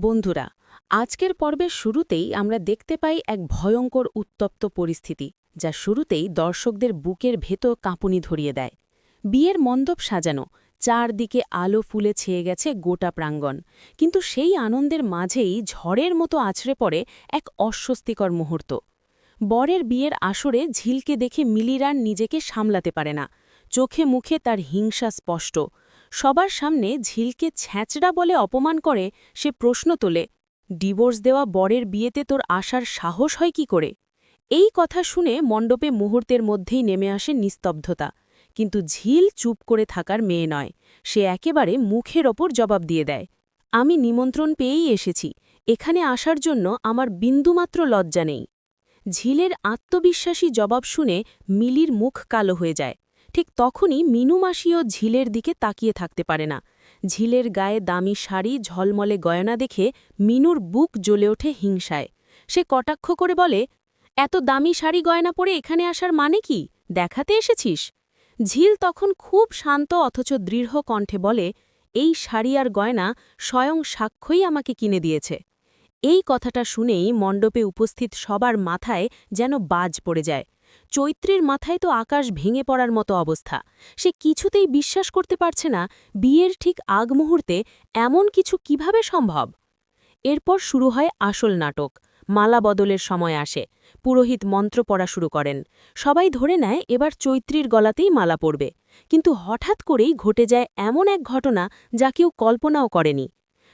বন্ধুরা, আজকের পর্বের শুরুতেই আমরা দেখতে পাই এক ভয়ঙ্কর উত্তপ্ত পরিস্থিতি, যা শুরুতেই দর্শকদের বুকের ভেতর কাঁপুনি ধরিয়ে দেয়। বিয়ের মণ্ডপ সাজানো, চারদিকে আলো ফুলে ছেয়ে গেছে গোটা প্রাঙ্গণ। কিন্তু সেই আনন্দের মাঝেই ঝড়ের মতো আছড়ে পড়ে এক অস্বস্তিকর মুহূর্ত। বরের বিয়ের আসরে ঝিলকে দেখে মিলিরান নিজেকে সামলাতে পারে না। চোখে মুখে তার হিংসা স্পষ্ট। সবার সামনে ঝিলকে ছ্যাঁচড়া বলে অপমান করে, সে প্রশ্ন তোলে, ডিভোর্স দেওয়া বরের বিয়েতে তোর আসার সাহস হয় কি করে? এই কথা শুনে মণ্ডপে মুহূর্তের মধ্যেই নেমে আসে নিস্তব্ধতা। কিন্তু ঝিল চুপ করে থাকার মেয়ে নয়, সে একেবারে মুখের ওপর জবাব দিয়ে দেয়, আমি নিমন্ত্রণ পেয়েই এসেছি, এখানে আসার জন্য আমার বিন্দুমাত্র লজ্জা নেই। ঝিলের আত্মবিশ্বাসী জবাব শুনে মিলির মুখ কালো হয়ে যায়। ঠিক তখনই মিনু মাসিও ঝিলের দিকে তাকিয়ে থাকতে পারে না। ঝিলের গায়ে দামি শাড়ি, ঝলমলে গয়না দেখে মিনুর বুক জ্বলে ওঠে হিংসায়। সে কটাক্ষ করে বলে, এত দামি শাড়ি, গয়না পরে এখানে আসার মানে কি? দেখাতে এসেছিস? ঝিল তখন খুব শান্ত অথচ দৃঢ় কণ্ঠে বলে, এই শাড়ি আর গয়না স্বয়ং সাক্ষ্যই আমাকে কিনে দিয়েছে। এই কথাটা শুনেই মণ্ডপে উপস্থিত সবার মাথায় যেন বাজ পড়ে যায়। চৈত্রের মাথায় তো আকাশ ভেঙে পড়ার মতো অবস্থা। সে কিছুতেই বিশ্বাস করতে পারছে না বিয়ের ঠিক আগ মুহূর্তে এমন কিছু কীভাবে সম্ভব। এরপর শুরু হয় আসল নাটক। মালা বদলের সময় আসে। পুরোহিত মন্ত্র পড়া শুরু করেন। সবাই ধরে নেয় এবার চৈত্রীর গলাতেই মালা পড়বে। কিন্তু হঠাৎ করেই ঘটে যায় এমন এক ঘটনা যা কেউ কল্পনাও করেনি।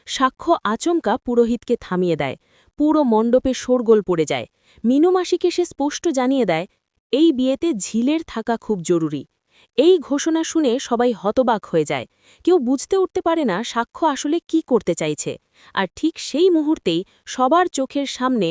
সাক্ষ্য আচমকা পুরোহিতকে থামিয়ে দেয়। পুরো মণ্ডপে শোরগোল পড়ে যায়। মিনুমাসিকে সে স্পষ্ট জানিয়ে দেয় এই বিয়েতে ঝিলের থাকা খুব জরুরি। এই ঘোষণা শুনে সবাই হতবাক হয়ে যায়। কেউ বুঝতে উঠতে পারে না সাক্ষ্য আসলে কি করতে চাইছে। আর ঠিক সেই মুহূর্তেই সবার চোখের সামনে